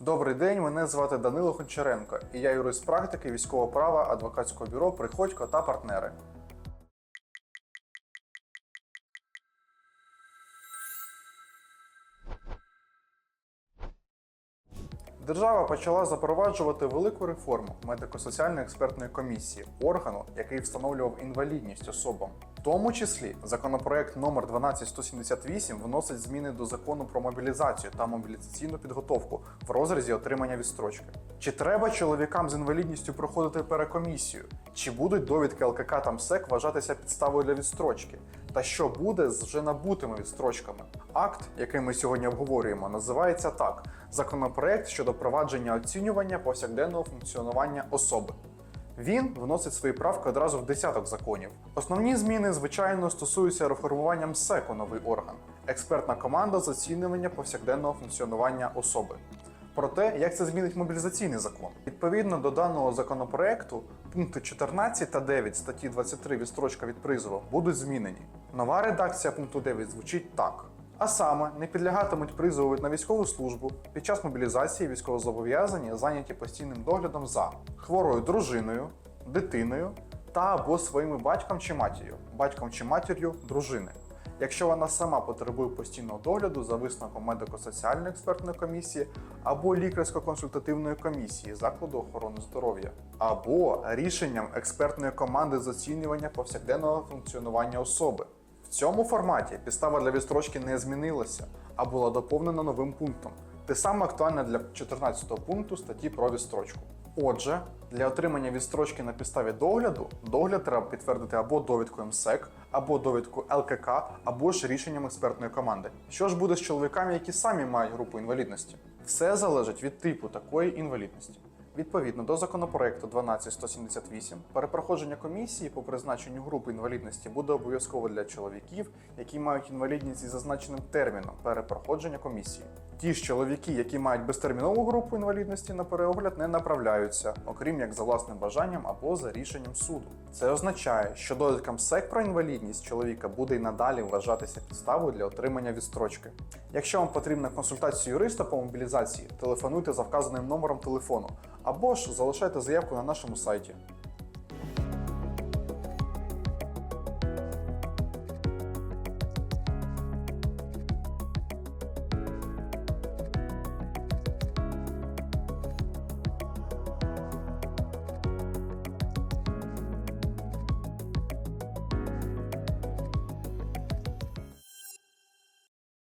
Добрий день, мене звати Данило Гончаренко, і я юрист практики військового права адвокатського бюро Приходько та партнери. Держава почала запроваджувати велику реформу медико-соціальної експертної комісії, органу, який встановлював інвалідність особам. Тому числі законопроект номер 12178 вносить зміни до закону про мобілізацію та мобілізаційну підготовку в розрізі отримання відстрочки. Чи треба чоловікам з інвалідністю проходити перекомісію? Чи будуть довідки ЛКК та МСЕК вважатися підставою для відстрочки? Та що буде з вже набутими відстрочками? Акт, який ми сьогодні обговорюємо, називається так: законопроект щодо провадження оцінювання повсякденного функціонування особи. Він вносить свої правки одразу в десяток законів. Основні зміни, звичайно, стосуються реформування МСЕК новий орган експертна команда з оцінювання повсякденного функціонування особи. Про те, як це змінить мобілізаційний закон. Відповідно до даного законопроекту, пункти 14 та 9 статті 23 відстрочка від призову будуть змінені. Нова редакція пункту 9 звучить так. А саме не підлягатимуть призову на військову службу під час мобілізації військовозобов'язані, зайняті постійним доглядом за хворою дружиною, дитиною та або своїми батьком чи матір'ю, батьком чи матір'ю дружини. Якщо вона сама потребує постійного догляду за висновком медико-соціальної експертної комісії або лікарсько-консультативної комісії закладу охорони здоров'я, або рішенням експертної команди з оцінювання повсякденного функціонування особи. В цьому форматі підстава для відстрочки не змінилася, а була доповнена новим пунктом. Те саме актуальне для 14 пункту статті про відстрочку. Отже, для отримання відстрочки на підставі догляду, догляд треба підтвердити або довідкою МСЕК, або довідку ЛКК, або ж рішенням експертної команди. Що ж буде з чоловіками, які самі мають групу інвалідності? Все залежить від типу такої інвалідності. Відповідно до законопроекту 12178, перепроходження комісії по призначенню групи інвалідності буде обов'язково для чоловіків, які мають інвалідність із зазначеним терміном перепроходження комісії. Ті ж чоловіки, які мають безтермінову групу інвалідності на переогляд, не направляються, окрім як за власним бажанням або за рішенням суду. Це означає, що довідка МСЕК про інвалідність чоловіка буде й надалі вважатися підставою для отримання відстрочки. Якщо вам потрібна консультація юриста по мобілізації, телефонуйте за вказаним номером телефону або ж залишайте заявку на нашому сайті.